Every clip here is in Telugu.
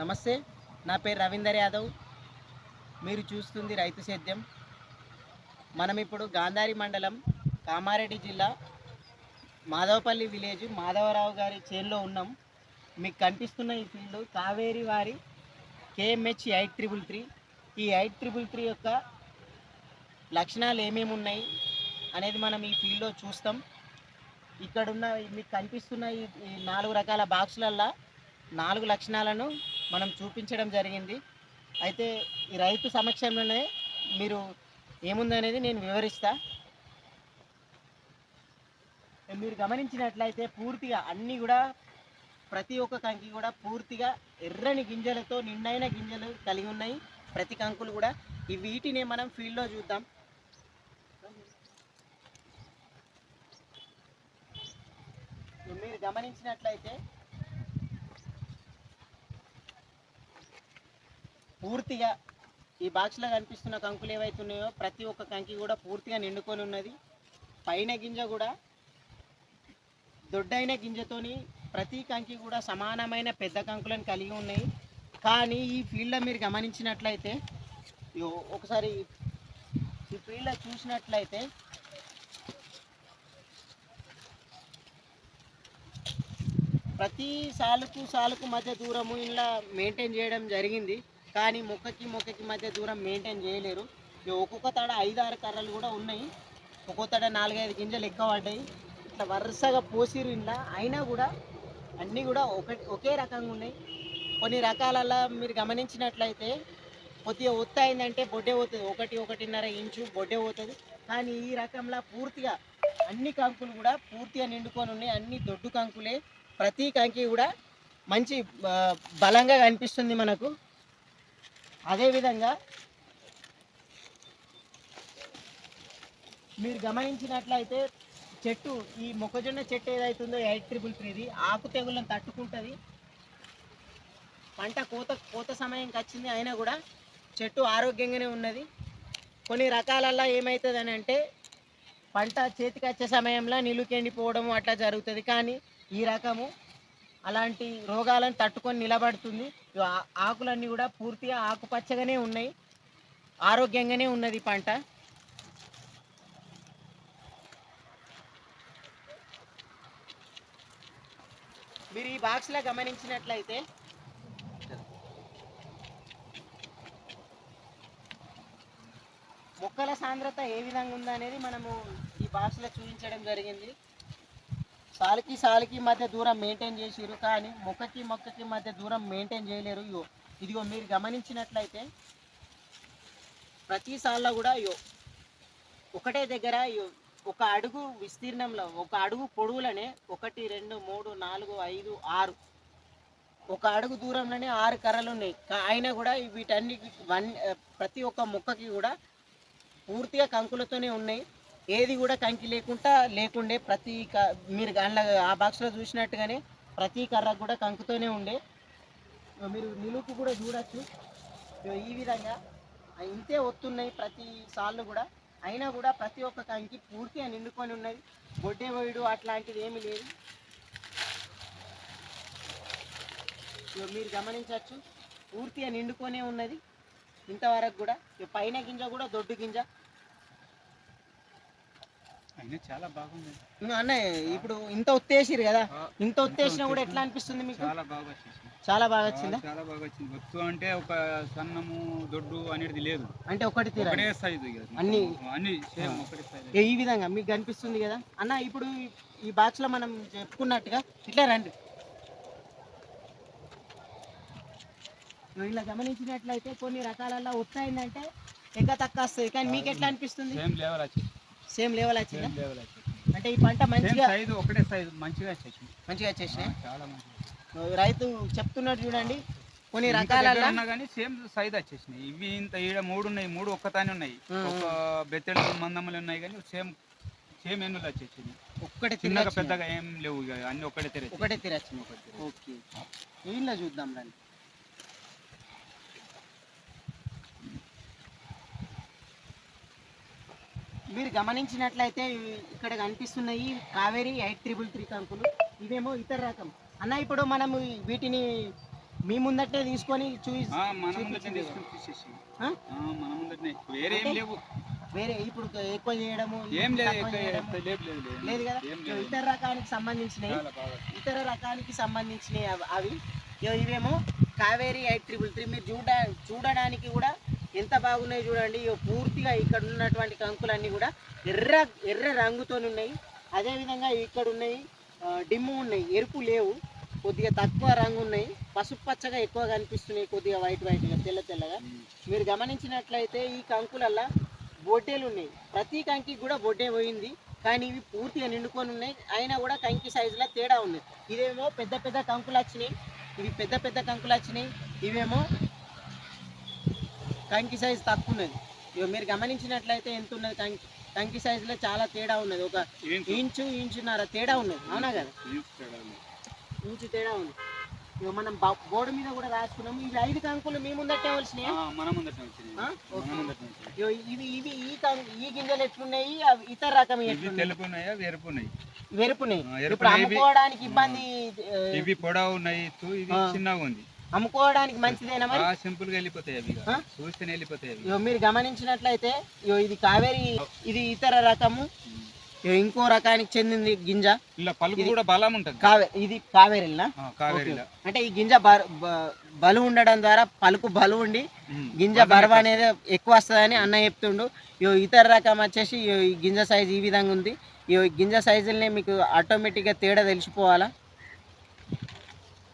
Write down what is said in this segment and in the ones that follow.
నమస్తే నా పేరు రవీందర్ యాదవ్. మీరు చూస్తుంది రైతు సేద్యం. మనం ఇప్పుడు గాంధారి మండలం కామారెడ్డి జిల్లా మాధవపల్లి విలేజ్ మాధవరావు గారి చేనులో ఉన్నాం. మీకు కనిపిస్తున్న ఈ ఫీల్డ్ కావేరి వారి కేఎంహెచ్ ఎయిట్ ట్రిపుల్ త్రీ. ఈ ఎయిట్ ట్రిపుల్ త్రీ యొక్క లక్షణాలు ఏమేమి ఉన్నాయి అనేది మనం ఈ ఫీల్డ్లో చూస్తాం. ఇక్కడున్న మీకు కనిపిస్తున్న ఈ నాలుగు రకాల బాక్సులల్లో నాలుగు లక్షణాలను మనం చూపించడం జరిగింది. అయితే ఈ రైతు సమక్షంలోనే మీరు ఏముందనేది నేను వివరిస్తా. మీరు గమనించినట్లయితే పూర్తిగా అన్నీ కూడా ప్రతి ఒక్క కంకి కూడా పూర్తిగా ఎర్రని గింజలతో నిండైన గింజలు కలిగి ఉన్నాయి. ప్రతి కంకులు కూడా. ఈ వీటిని మనం ఫీల్డ్లో చూద్దాం. మీరు గమనించినట్లయితే పూర్తిగా ఈ బాక్స్లో కనిపిస్తున్న కంకులు ఏవైతే ఉన్నాయో ప్రతి ఒక్క కంకి కూడా పూర్తిగా నిండుకొని ఉన్నది. పైన గింజ కూడా దొడ్డైన గింజతోని ప్రతి కంకి కూడా సమానమైన పెద్ద కంకులను కలిగి ఉన్నాయి. కానీ ఈ ఫీల్డ్లో మీరు గమనించినట్లయితే ఒకసారి ఈ ఫీల్డ్లో చూసినట్లయితే ప్రతి సాలుకు సాలుకు మధ్య దూరము ఇలా మెయింటైన్ చేయడం జరిగింది. కానీ మొక్కకి మొక్కకి మధ్య దూరం మెయింటైన్ చేయలేరు. ఒక్కొక్క తడ ఐదు ఆరు కర్రలు కూడా ఉన్నాయి. ఒక్కొక్క తడ నాలుగైదు గింజలు ఎక్కువ పడ్డాయి. ఇట్లా వరుసగా పోసిరు ఇంట్లో అయినా కూడా అన్నీ కూడా ఒకటి ఒకే రకంగా ఉన్నాయి. కొన్ని రకాలలో మీరు గమనించినట్లయితే కొద్దిగా ఒత్త అయిందంటే బొడ్డే పోతుంది. ఒకటి ఒకటిన్నర ఇంచు బొడ్డే పోతుంది. కానీ ఈ రకంలో పూర్తిగా అన్ని కంకులు కూడా పూర్తిగా నిండుకొని ఉన్నాయి. అన్ని దొడ్డు కంకులే. ప్రతి కంకి కూడా మంచి బలంగా కనిపిస్తుంది మనకు. అదేవిధంగా మీరు గమనించినట్లయితే చెట్టు ఈ మొక్కజొన్న చెట్టు ఏదైతుందో ఎయిట్ ట్రిపుల్ త్రీది ఆకు తెగులను తట్టుకుంటుంది. పంట కోత కోత సమయంకి వచ్చింది అయినా కూడా చెట్టు ఆరోగ్యంగానే ఉన్నది. కొన్ని రకాలల్లో ఏమవుతుంది అని అంటే పంట చేతికి వచ్చే సమయంలో నిలుకెండిపోవడం అట్లా జరుగుతుంది. కానీ ఈ రకము అలాంటి రోగాలను తట్టుకొని నిలబడుతుంది. ఆకులన్నీ కూడా పూర్తిగా ఆకుపచ్చగానే ఉన్నాయి. ఆరోగ్యంగానే ఉన్నది పంట. మీరు ఈ బాక్స్లో గమనించినట్లయితే మొక్కల సాంద్రత ఏ విధంగా ఉందనేది మనము ఈ బాక్స్లో చూపించడం జరిగింది. సాలికి సాలికి మధ్య దూరం మెయింటైన్ చేసిరు కానీ మొక్కకి మొక్కకి మధ్య దూరం మెయింటైన్ చేయలేరు ఇదిగో మీరు గమనించినట్లయితే ప్రతి సాల్లో కూడా ఇగో ఒకటే దగ్గర ఒక అడుగు విస్తీర్ణంలో ఒక అడుగు పొడవులనే ఒకటి రెండు మూడు నాలుగు ఐదు ఆరు. ఒక అడుగు దూరంలోనే ఆరు కర్రలు ఉన్నాయి. ఆయన అయినా కూడా వీటన్నిటి వన్ ప్రతి ఒక్క మొక్కకి కూడా పూర్తిగా కంకులతోనే ఉన్నాయి. ఏది కూడా కంకి లేకుండా లేకుండే ప్రతి క- మీరు అందులో ఆ బాక్స్లో చూసినట్టుగానే ప్రతి కర్ర కూడా కంకుతోనే ఉండే. మీరు నిలుపు కూడా చూడొచ్చు. ఈ విధంగా ఇంతే ఒత్తున్నాయి ప్రతి సార్లు కూడా. అయినా కూడా ప్రతి ఒక్క కంకి పూర్తిగా నిండుకొని ఉన్నది. బొడ్డే వైడు అట్లాంటిది ఏమీ లేదు. ఇగో మీరు గమనించవచ్చు పూర్తిగా నిండుకొనే ఉన్నది. ఇంతవరకు కూడా. పైన గింజ కూడా దొడ్డు గింజ. చాలా బాగుంది. ఇంకా అన్నయ్య ఇప్పుడు ఇంత ఒత్తేసిరు కదా? ఇంత ఒత్తేసినా కూడా ఎట్లా అనిపిస్తుంది మీకు? చాలా బాగా వచ్చింది చాలా బాగా వచ్చిందా? చాలా బాగా వచ్చింది. ఒత్తు అంటే ఒక సన్నము దొడ్డు అనేది లేదు. అంటే ఒకటి తీరా? ఒకటే సైజు ఇక. అన్ని? అన్ని సేమ్ ఒకటే సైజు ఈ విధంగా మీకు కనిపిస్తుంది కదా? అన్న ఇప్పుడు ఈ- బాక్స్లో మనం చెప్పుకున్నట్టుగా ఇట్లా రండి. ఇలా గమనించినట్లయితే కొన్ని రకాలలో వస్తాయిందంటే ఎక్క తక్కువ వస్తుంది కానీ మీకు ఎట్లా అనిపిస్తుంది? సేమ్ లెవెల్ వచ్చింది? లెవెల్ అంటే ఈ పంట మంచిగా సైజు ఒకటే సైజు మంచిగా వచ్చేసింది. మంచిగా వచ్చేసినాయి చాలా మంచిగా రైతు చెప్తున్నాడు చూడండి. కొన్ని రకాల కానీ సేమ్ సైజ్ వచ్చేసినాయి ఇవి ఇంత ఈడ మూడు ఉన్నాయి మూడు ఒక్కతానే ఉన్నాయి. ఒక బెత్తెడు మందములు ఉన్నాయి కానీ సేమ్ సేమ్ ఎన్నులు వచ్చేసింది. ఒక్కటి చిన్నగా పెద్దగా ఏం లేవు అన్ని ఒకటే తెరచి ఒకటే తిరగచ్చు ఓకే. వీళ్ళ చూద్దాం రండి. మీరు గమనించినట్లయితే ఇక్కడ కనిపిస్తున్నాయి కావేరి ఎయిట్ త్రిబుల్ త్రీ కంకులు ఇవేమో ఇతర రకం. అన్న ఇప్పుడు మనము వీటిని మీ ముందటే తీసుకొని మన మన వేరే ఇప్పుడు ఎక్కువ చేయడము ఏం లేదు కదా? ఇతర రకానికి సంబంధించినవి. ఇతర రకానికి సంబంధించినవి అవి- ఇవేమో కావేరి ఎయిట్ ట్రిపుల్ త్రీ. మీరు చూడ చూడడానికి కూడా ఎంత బాగున్నాయి చూడండి. పూర్తిగా ఇక్కడ ఉన్నటువంటి కంకులన్నీ కూడా ఎర్ర ఎర్ర రంగుతో ఉన్నాయి. అదేవిధంగా ఇక్కడ ఉన్నాయి డిమ్ము ఉన్నాయి ఎరుపు లేవు కొద్దిగా తక్కువ రంగు ఉన్నాయి. పసుపు పచ్చగా ఎక్కువ కనిపిస్తున్నాయి కొద్దిగా వైట్ వైట్గా తెల్ల తెల్లగా. మీరు గమనించినట్లయితే ఈ కంకులల్లా బొడ్డేలు ఉన్నాయి. ప్రతి కంకి కూడా బొడ్డే పోయింది కానీ ఇవి పూర్తిగా నిండుకొని ఉన్నాయి. అయినా కూడా కంకి సైజులో తేడా ఉంది. ఇదేమో పెద్ద పెద్ద కంకులు వచ్చినాయి. ఇవి పెద్ద పెద్ద కంకులు వచ్చినాయి. ఇవేమో కంకి సైజు తక్కువ ఉన్నది ఇవి మీరు గమనించినట్లయితే ఎంత ఉన్నది కంకి కంకి సైజులో చాలా తేడా ఉన్నది. ఒక? ఇంచు ఇంచున్నర తేడా ఉన్నది. అవునా కదా? ఇంచు తేడా ఉంది ఇవి మనం బోర్డు మీద కూడా రాసుకున్నాము. ఇవి ఐదు కంకులు మీ ముందట్టే వచ్చినాయి ఇవి ఇవి ఈ ఈ గింజలు ఎట్లున్నాయి? అవి ఇతర రకం ఇవి ఎట్లున్నాయి? తెలుపు ఉన్నాయా ఎరుపు ఉన్నాయి వెరుపున్నాయి. ఎరుపు ఇప్పుడు అమ్ముకోవడానికి ఇబ్బంది ఇవి పొడవు ఉన్నాయి. చిన్నగా ఉంది. అమ్ముకోవడానికి మంచిదేనా మరి? సింపుల్గా వెళ్ళిపోతాయి అవి? చూస్తేనే మీరు గమనించినట్లయితే ఇది కావేరి ఇది ఇతర రకము. ఇంకో రకానికి చెందింది గింజ. ఇలా పలుకు ఇది- కూడా బలం ఉంటుంది. కావే ఇది కావేరిలా. అంటే ఈ గింజ బలు ఉండడం ద్వారా పలుకు బలు ఉండి. గింజ బరువు. అనేది ఎక్కువ వస్తుందని అన్న చెప్తుండు. ఇతర రకం వచ్చేసి ఈ గింజ సైజు ఈ విధంగా ఉంది. ఈ గింజ సైజులనే మీకు ఆటోమేటిక్గా తేడా తెలిసిపోవాలా?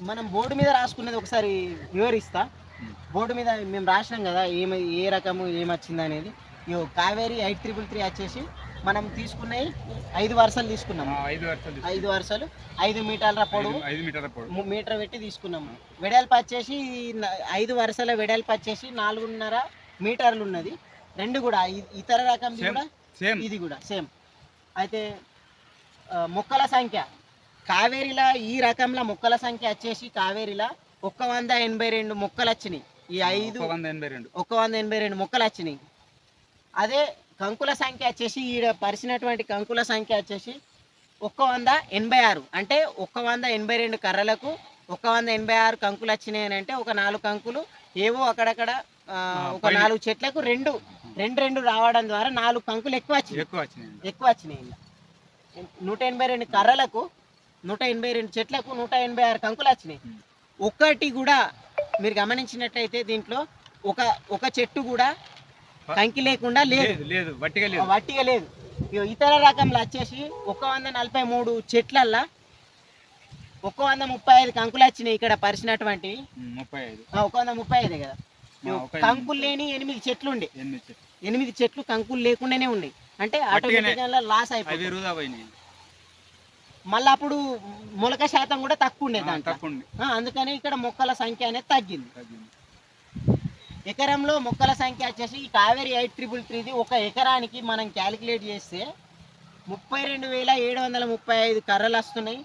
మనం బోర్డు మీద రాసుకునేది ఒకసారి వివరిస్తా. బోర్డు మీద మేము రాసినాం కదా ఏమి ఏ రకము ఏమొచ్చింది అనేది. ఇగో కావేరి ఎయిట్ త్రిబుల్ త్రీ వచ్చేసి మనం తీసుకున్నవి ఐదు వరుసలు ఆ, తీసుకున్నాము ఐదు వరుసలు తీసుకున్నాం. ఐదు వరుసలు. ఐదు మీటర్ల పొడవు. ఐదు- మీటర్ల పొడవు. మీటర్ పెట్టి తీసుకున్నాము వెడల్పు వచ్చేసి ఐదు వరుసల వెడల్పు వచ్చేసి నాలుగున్నర మీటర్లు ఉన్నది. రెండు కూడా ఇతర రకం. కూడా ఇది కూడా సేమ్ అయితే మొక్కల సంఖ్య. కావేరిలా ఈ రకంలో మొక్కల సంఖ్య వచ్చేసి కావేరిలా ఒక్క వంద ఎనభై రెండు మొక్కలు వచ్చినాయి. ఈ ఐదు ఒక వంద ఎనభై రెండు. ఒక్క వంద ఎనభై రెండు మొక్కలు వచ్చినాయి. అదే కంకుల సంఖ్య వచ్చేసి ఈడ పరిచినటువంటి కంకుల సంఖ్య వచ్చేసి ఒక్క వంద ఎనభై ఆరు. అంటే ఒక్క వంద ఎనభై రెండు కర్రలకు ఒక్క వంద ఎనభై ఆరు కంకులు వచ్చినాయి అని అంటే ఒక నాలుగు కంకులు ఏవో అక్కడక్కడ ఆ, ఒక. నాలుగు చెట్లకు రెండు రెండు రెండు రావడం ద్వారా నాలుగు కంకులు ఎక్కువ వచ్చినాయి. ఎక్కువ వచ్చినాయి. ఎక్కువ వచ్చినాయి. నూట ఎనభై రెండు కర్రలకు నూట ఎనభై రెండు చెట్లకు నూట ఎనభై ఆరు కంకులు వచ్చినాయి. ఉమ్. ఒక్కటి కూడా మీరు గమనించినట్లయితే దీంట్లో ఒక ఒక చెట్టు కూడా కంకి లేకుండా లేదు. లేదు వట్టిగా లేదు. వట్టిగా లేదు. ఇతర రకంలో వచ్చేసి ఒక వంద నలభై మూడు చెట్లల్లా ఒక వంద ముప్పై ఐదు కంకులు వచ్చినాయి ఇక్కడ పరిచినటువంటివి ముప్పై ఐదు. ఒక వంద ముప్పై ఐదే కదా. కంకులు లేని ఎనిమిది చెట్లు ఉండే. ఎనిమిది చెట్లు. కంకులు లేకుండానే ఉన్నాయి అంటే. ఆటోమేటిక్గా లాస్ అయిపోయింది మళ్ళీ అప్పుడు మొలక శాతం కూడా తక్కువ ఉండేది దాంట్లో అందుకని ఇక్కడ మొక్కల సంఖ్య అనేది తగ్గింది తగ్గింది. ఎకరంలో మొక్కల సంఖ్య వచ్చేసి ఈ కావేరి ఎయిట్ ట్రిపుల్ త్రీది ఒక ఎకరానికి మనం క్యాలిక్యులేట్ చేస్తే ముప్పై రెండు వేల ఏడు వందల ముప్పై ఐదు కర్రలు వస్తున్నాయి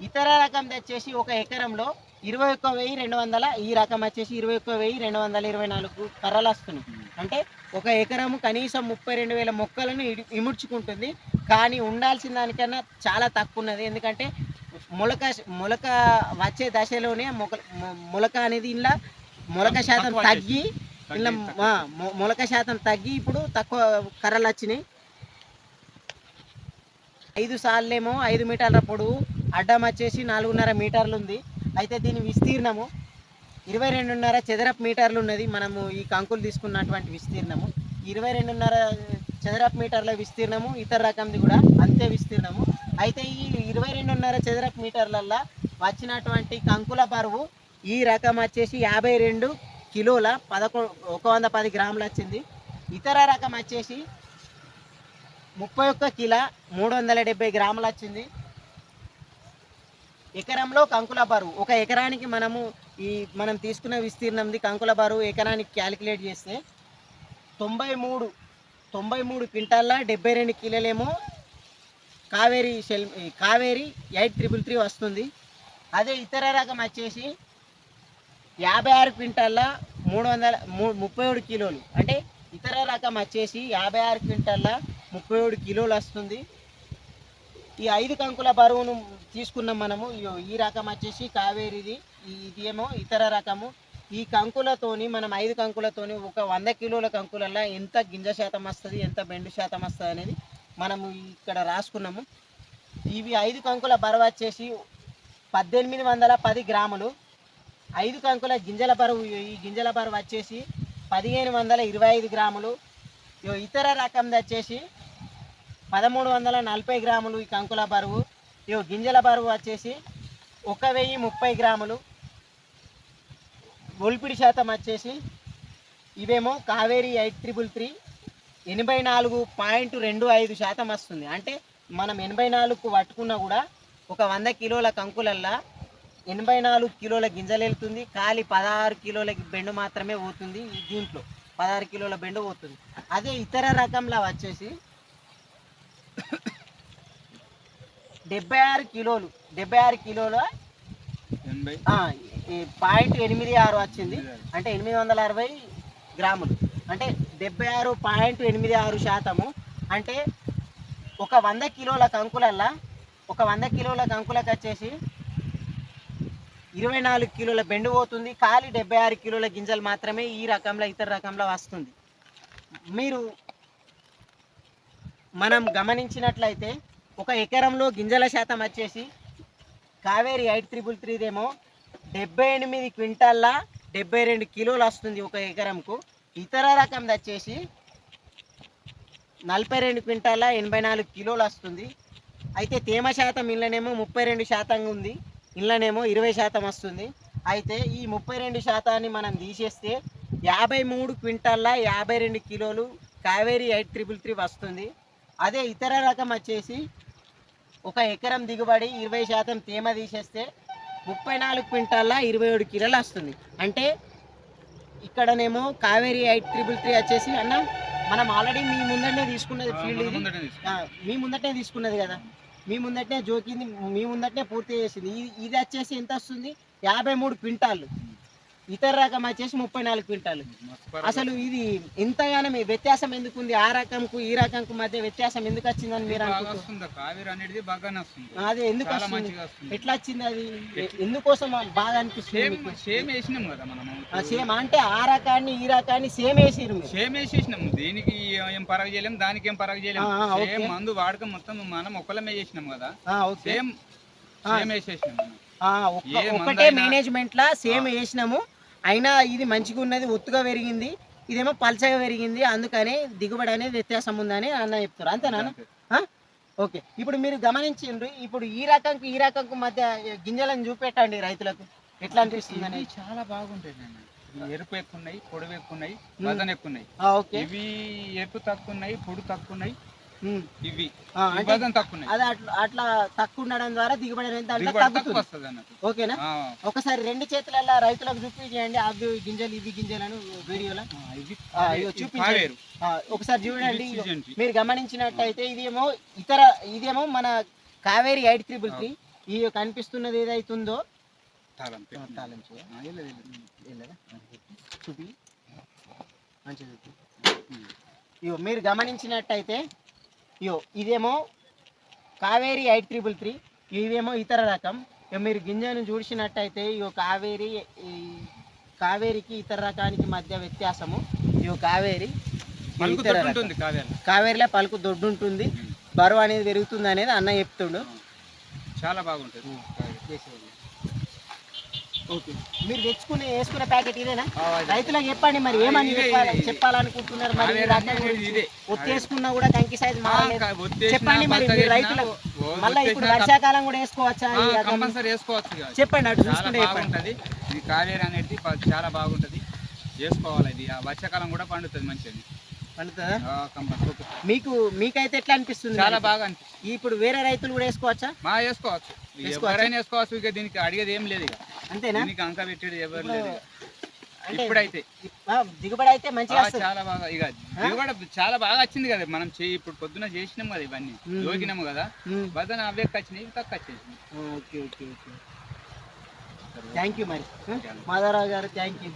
ఇతర రకం వచ్చేసి ఒక ఎకరంలో ఇరవై ఒక్క వెయ్యి రెండు వందల ఈ రకం వచ్చేసి ఇరవై ఒక్క వెయ్యి రెండు వందల ఇరవై నాలుగు కర్రలు వస్తున్నాయి. అంటే ఒక ఎకరము కనీసం ముప్పై రెండు వేల మొక్కలను ఇముడ్చుకుంటుంది. కానీ ఉండాల్సిన దానికన్నా చాలా తక్కువ ఉన్నది ఎందుకంటే మొలక మొలక వచ్చే దశలోనే మొక మొలక అనేది ఇలా మొలక శాతం తగ్గి ఇలా మొలక శాతం తగ్గి ఇప్పుడు తక్కువ కర్రలు వచ్చినాయి. ఐదు సార్లేమో ఐదు మీటర్ల పొడవు అడ్డం వచ్చేసి నాలుగున్నర మీటర్లు ఉంది. అయితే దీని విస్తీర్ణము ఇరవై రెండున్నర చదరపు మీటర్లు ఉన్నది మనము ఈ కంకులు తీసుకున్నటువంటి విస్తీర్ణము. ఇరవై రెండున్నర చదరపు మీటర్ల విస్తీర్ణము ఇతర రకంది కూడా అంతే విస్తీర్ణము. అయితే ఈ ఇరవై రెండున్నర చదరపు మీటర్లల్లో వచ్చినటువంటి కంకుల బరువు ఈ రకం వచ్చేసి యాభై రెండు కిలోల పదకొ ఒక వంద పది గ్రాములు వచ్చింది. ఇతర రకం వచ్చేసి ముప్పై ఒక్క కిలో మూడు వందల డెబ్బై గ్రాములు వచ్చింది. ఎకరంలో కంకుల బరువు ఒక ఎకరానికి మనము ఈ మనం తీసుకున్న విస్తీర్ణంది కంకుల బరువు ఎకరానికి క్యాలిక్యులేట్ చేస్తే తొంభై మూడు తొంభై మూడు క్వింటాల్ల డెబ్బై రెండు కిలోలేమో Kaveri shell Kaveri eight triple three వస్తుంది. అదే ఇతర రకం వచ్చేసి యాభై ఆరు క్వింటాల్ల మూడు వందల ముప్పై ఏడు కిలోలు. అంటే ఇతర రకం వచ్చేసి యాభై ఆరు క్వింటాల్ల ముప్పై ఏడు కిలోలు వస్తుంది. ఈ ఐదు కంకుల బరువును తీసుకున్నాం మనము. ఈ రకం వచ్చేసి కావేరిది ఇది ఏమో ఇతర రకము. ఈ కంకులతోని మనం ఐదు కంకులతోని ఒక వంద కిలోల కంకులల్లో ఎంత గింజ శాతం వస్తుంది ఎంత బెండు శాతం వస్తుంది అనేది మనము ఇక్కడ రాసుకున్నాము. ఇవి ఐదు కంకుల బరువు వచ్చేసి పద్దెనిమిది వందల పది గ్రాములు. ఐదు కంకుల గింజల బరువు ఈ గింజల బరువు వచ్చేసి పదిహేను వందల ఇరవై ఐదు గ్రాములు. ఇగో ఇతర రకంది వచ్చేసి పదమూడు వందల నలభై గ్రాములు ఈ కంకుల బరువు. ఇగో గింజల బరువు వచ్చేసి ఒక వెయ్యి ముప్పై గ్రాములు. ఒలిపిడి శాతం వచ్చేసి ఇవేమో కావేరి ఎయిట్ త్రిబుల్ త్రీ ఎనభై నాలుగు పాయింట్ రెండు ఐదు శాతం వస్తుంది. అంటే మనం ఎనభై నాలుగు పట్టుకున్నా కూడా ఒక వంద కిలోల కంకులల్లా ఎనభై నాలుగు కిలోల గింజలు వెళ్తుంది. ఖాళీ పదహారు కిలోల బెండు మాత్రమే పోతుంది దీంట్లో. పదహారు కిలోల బెండు పోతుంది. అదే ఇతర రకంలో వచ్చేసి డెబ్బై ఆరు కిలోలు డెబ్బై ఆరు కిలోల పాయింట్ ఎనిమిది ఆరు వచ్చింది. అంటే ఎనిమిది వందల అరవై గ్రాములు. అంటే డెబ్బై ఆరు పాయింట్ ఎనిమిది ఆరు శాతము. అంటే ఒక వంద కిలోల కంకులల్లా ఒక వంద కిలోల కంకులకు వచ్చేసి ఇరవై నాలుగు కిలోల బెండు పోతుంది. ఖాళీ డెబ్బై ఆరు కిలోల గింజలు మాత్రమే ఈ రకంలో ఇతర రకంలో వస్తుంది. మీరు మనం గమనించినట్లయితే ఒక ఎకరంలో గింజల శాతం వచ్చేసి కావేరి ఎయిట్ త్రిబుల్ త్రీదేమో డెబ్బై ఎనిమిది క్వింటాల్ల డెబ్బై రెండు కిలోలు వస్తుంది ఒక ఎకరంకు. ఇతర రకం వచ్చేసి నలభై రెండు క్వింటాల ఎనభై నాలుగు కిలోలు వస్తుంది. అయితే తేమ శాతం ఇళ్ళనేమో ముప్పై రెండు శాతం ఉంది. ఇళ్ళనేమో ఇరవై శాతం వస్తుంది. అయితే ఈ ముప్పై రెండు శాతాన్ని మనం తీసేస్తే యాభై మూడు క్వింటాల్ల యాభై రెండు కిలోలు కావేరి ఎయిట్ త్రిబుల్ త్రీ వస్తుంది. అదే ఇతర రకం వచ్చేసి ఒక ఎకరం దిగుబడి ఇరవై శాతం తేమ తీసేస్తే ముప్పై నాలుగు క్వింటాల్ల ఇరవై ఏడు కిలోలు వస్తుంది. అంటే ఇక్కడనేమో కావేరి ఎయిట్ త్రిబుల్ త్రీ వచ్చేసి అన్న మనం ఆల్రెడీ మీ ముందటనే తీసుకున్నది ఫీల్డ్ ఇది. మీ ముందటనే తీసుకున్నది కదా. మీ ముందటనే జోకింది మీ ముందటనే పూర్తి చేసింది. ఇది ఇది వచ్చేసి ఎంత వస్తుంది? యాభై మూడు క్వింటాలు ఇతర రకం వచ్చేసి ముప్పై నాలుగు క్వింటాలు. అసలు ఇది ఇంతగానో మీ వ్యత్యాసం ఎందుకు ఉంది ఆ రకంకు ఈ రకంకు మధ్య వ్యత్యాసం ఎందుకు వచ్చిందని మీరు అనుకుంటున్నారు? అదే ఎందుకు వస్తుంది? ఎట్లా వచ్చింది అది? ఎందుకోసం బాగా అనిపిస్తుంది సేమ్ వేసినాం కదా మనము సేమ్ అంటే ఆ రకాన్ని ఈ రకాన్ని సేమ్ వేసిరు సేమ్ వేసేసినాం. దీనికి ఏం పరగ చేయలేం దానికి ఏం పరగ చేయలేం ఆ, ఆ, సేమ్. మందు వాడకం మొత్తం మనం ఒక్కలమే చేసినాం కదా. సేమ్. సేమ్ వేసేసినాం మనం. ఆ, ఒక్క- ఏ ఒక్కటే మందైనా- మేనేజ్మెంట్ లా సేమ్ వేసినాము. అయినా ఇది మంచిగా ఉన్నది ఒత్తుగా పెరిగింది ఇదేమో పల్చగా పెరిగింది అందుకని దిగుబడి అనేది వ్యత్యాసం ఉందని అన్న చెప్తారు. అంతేనా? ఓకే. ఇప్పుడు మీరు గమనించిండ్రు ఇప్పుడు ఈ రకంకు ఈ రకంకు మధ్య గింజలను చూపెట్టండి రైతులకు. ఎట్లా అనిపిస్తుంది చాలా బాగుంటాయి. ఇవి ఎరుపు ఎక్కువ ఉన్నాయి పొడవు ఎక్కువ ఉన్నాయి ఎక్కువ ఉన్నాయి. ఇవి ఎరుపు తక్కువ ఉన్నాయి పొడు తక్కువ ఉన్నాయి. ఇవి. అది అట్లా తక్కువ ఉండడం ద్వారా దిగుబడి అనేది దాంట్లో తగ్గుతుంది. ఓకేనా? ఒకసారి రెండు చేతులలో రైతులకు చూపించండి అవి గింజలు ఇవి గింజలను వీడియోలో. ఆ, ఒకసారి చూడండి. మీరు గమనించినట్టయితే ఇదేమో ఇతర ఇదేమో మన కావేరి ఎయిట్ త్రిబుల్ త్రీ. ఈ కనిపిస్తున్నది ఏదైతుందో? తాళం? చూపి. ఇగో మీరు గమనించినట్టయితే ఇగో ఇదేమో కావేరి ఎయిట్ త్రిబుల్ త్రీ ఇవేమో ఇతర రకం. ఇక మీరు గింజను చూసినట్టయితే ఇగో కావేరి ఈ కావేరికి ఇతర రకానికి మధ్య వ్యత్యాసము. ఇగో కావేరి కావేరిలో పలుకు దొడ్డు ఉంటుంది బరువు అనేది పెరుగుతుంది అనేది అన్న చెప్తుండు. చాలా బాగుంటుంది. ఓకే. మీరు తెచ్చుకునే వేసుకునే ప్యాకెట్ ఇదేనా. రైతులకు చెప్పండి మరి ఏమని. చెప్పాలనుకుంటున్నారు మరి ఈ? ఇదే. ఒత్తేసుకున్నా కూడా కంకి సైజ్ చెప్పండి మరి రైతులకు మళ్ళీ ఇప్పుడు వర్షాకాలం కూడా వేసుకోవచ్చా కంపల్సరీ వేసుకోవచ్చు. చెప్పండి అటు చూసుకుంటే బాగుంటది. ఇది కావేరి అనేది చాలా బాగుంటది. చేసుకోవాలి ఇది. వర్షాకాలం కూడా పండుతుంది కంపల్సరీ. మీకు మీకైతే ఎట్లా అనిపిస్తుంది చాలా? బాగా అనిపిస్తుంది. ఇప్పుడు వేరే రైతులు కూడా వేసుకోవచ్చా? మా వేసుకోవచ్చు? ఎవరైనా వేసుకోవచ్చు ఇక దీనికి అడిగేది ఏం లేదు ఇక. అంతేనా? దీనికి అంక పెట్టేది ఎవరు లేదు ఇప్పుడైతే. దిగుబడి అయితే మంచిగా చాలా బాగా ఇక దిగుబడి చాలా బాగా వచ్చింది కదా. మనం చెయ్యి ఇప్పుడు పొద్దున చేసినాం కదా ఇవన్నీ. మ్మ్. జోకినాము కదా. బదన అవే వచ్చినాయి ఇవి తక్కువ వచ్చేసింది okay okay okay. Thank you మరి. మాధవరావు గారు థ్యాంక్ యూ